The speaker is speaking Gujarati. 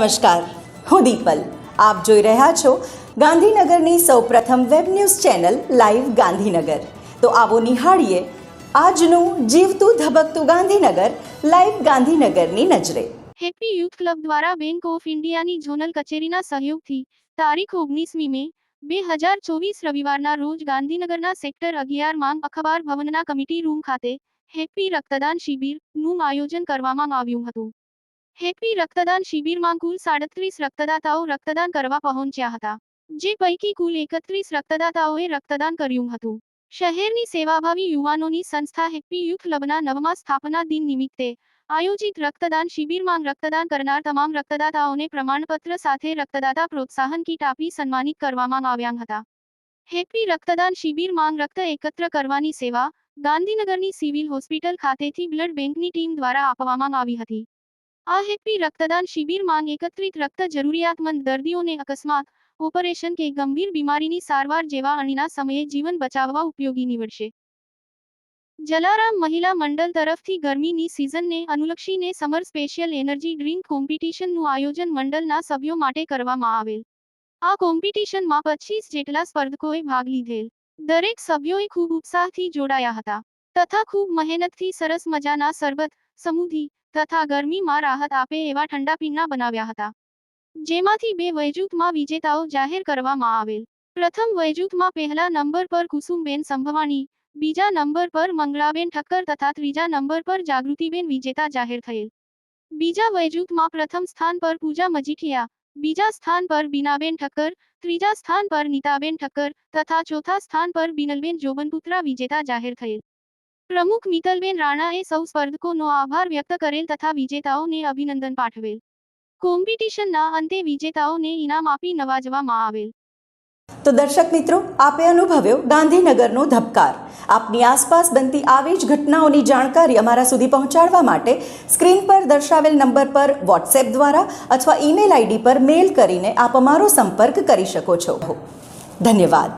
નમસ્કાર, હું દીપલ. આપ જોઈ રહ્યા છો ગાંધીનગરની સૌપ્રથમ web news channel live Gandhinagar. તો આવો નિહાળીએ આજનું જીવતું ધબકતું ગાંધીનગર, લાઈવ ગાંધીનગરની નજરે. હેપી યુથ ક્લબ દ્વારા બેંક ઓફ ઇન્ડિયાની ઝોનલ કચેરીના સહયોગથી તારીખ ઓગણીસમી મે, બે હજાર ચોવીસ રવિવારના રોજ ગાંધીનગરના સેક્ટર અગિયાર માંગ અખબાર ભવનના કમિટી રૂમ ખાતે હેપી રક્તદાન શિબિરનું આયોજન કરવામાં આવ્યું હતું. હેપી રક્તદાન શિબિરમાં કુલ સાડત્રીસ રક્તદાતાઓ રક્તદાન કરવા પહોંચ્યા હતા, જે પૈકી કુલ એકત્રીસ રક્તદાતાઓએ રક્તદાન કર્યું હતું. શહેરની સેવાભાવી યુવાનોની સંસ્થા હેપી યુથ ક્લબના નવમા સ્થાપના દિન નિમિત્તે આયોજિત રક્તદાન શિબિરમાં રક્તદાન કરનાર તમામ રક્તદાતાઓને પ્રમાણપત્ર સાથે રક્તદાતા પ્રોત્સાહન કીટ આપી સન્માનિત કરવામાં આવ્યા હતા. હેપી રક્તદાન શિબિરમાં રક્ત એકત્ર કરવાની સેવા ગાંધીનગરની સિવિલ હોસ્પિટલ ખાતેથી બ્લડ બેંકની ટીમ દ્વારા આપવામાં આવી હતી. આ હેપી રક્તદાન શિબિરમાં એકત્રિત રક્ત જરૂરિયાતમંદ દર્દીઓને અકસ્માત, ઓપરેશન કે ગંભીર બીમારીની સારવાર જેવા અણીના સમયે જીવન બચાવવા ઉપયોગી નીવડશે. જલારામ મહિલા મંડળ તરફથી ગરમીની સિઝનને અનુલક્ષીને સમર સ્પેશિયલ એનર્જી ડ્રિંક કોમ્પિટિશનનું આયોજન મંડળના સભ્યો માટે કરવામાં આવેલ. આ કોમ્પિટિશનમાં પચીસ જેટલા સ્પર્ધકોએ ભાગ લીધેલ. દરેક સભ્યોએ ખૂબ ઉત્સાહથી જોડાયા હતા. તથા ખૂબ મહેનતથી સરસ મજાના સરબત સમૂધી તથા ગરમીમાં રાહત આપે એવા ઠંડા પીણા બનાવ્યા હતા. જેમાંથી બે વયજૂથમાં વિજેતાઓ જાહેર કરવામાં આવેલ. પ્રથમ વયજૂથમાં પહેલા નંબર પર કુસુમબેન સંભવાણી બીજા નંબર પર મંગળાબેન ઠક્કર તથા ત્રીજા નંબર પર જાગૃતિબેન વિજેતા જાહેર થયેલ. બીજા વયજૂથમાં પ્રથમ સ્થાન પર પૂજા મજીઠિયા, બીજા સ્થાન પર બીનાબેન ઠક્કર, ત્રીજા સ્થાન પર નીતાબેન ઠક્કર તથા ચોથા સ્થાન પર બિનલબેન જોબનપુત્રા વિજેતા જાહેર થયેલ. પ્રમુખ મિતલબેન રાણાએ સૌ સ્પર્ધકોનો આભાર વ્યક્ત કરેલ તથા વિજેતાઓને અભિનંદન પાઠવેલ. કોમ્પિટિશનના અંતે વિજેતાઓને ઇનામ આપી નવાજવામાં આવેલ. તો દર્શક મિત્રો, આપે અનુભવ્યો ગાંધીનગરનો ધબકાર. આપની આસપાસ બનતી આવી જ ઘટનાઓની જાણકારી અમારા સુધી પહોંચાડવા માટે સ્ક્રીન પર દર્શાવેલ નંબર પર વોટ્સએપ દ્વારા અથવા ઈમેલ આઈડી પર મેલ કરીને આપ અમારો સંપર્ક કરી શકો છો. ધન્યવાદ.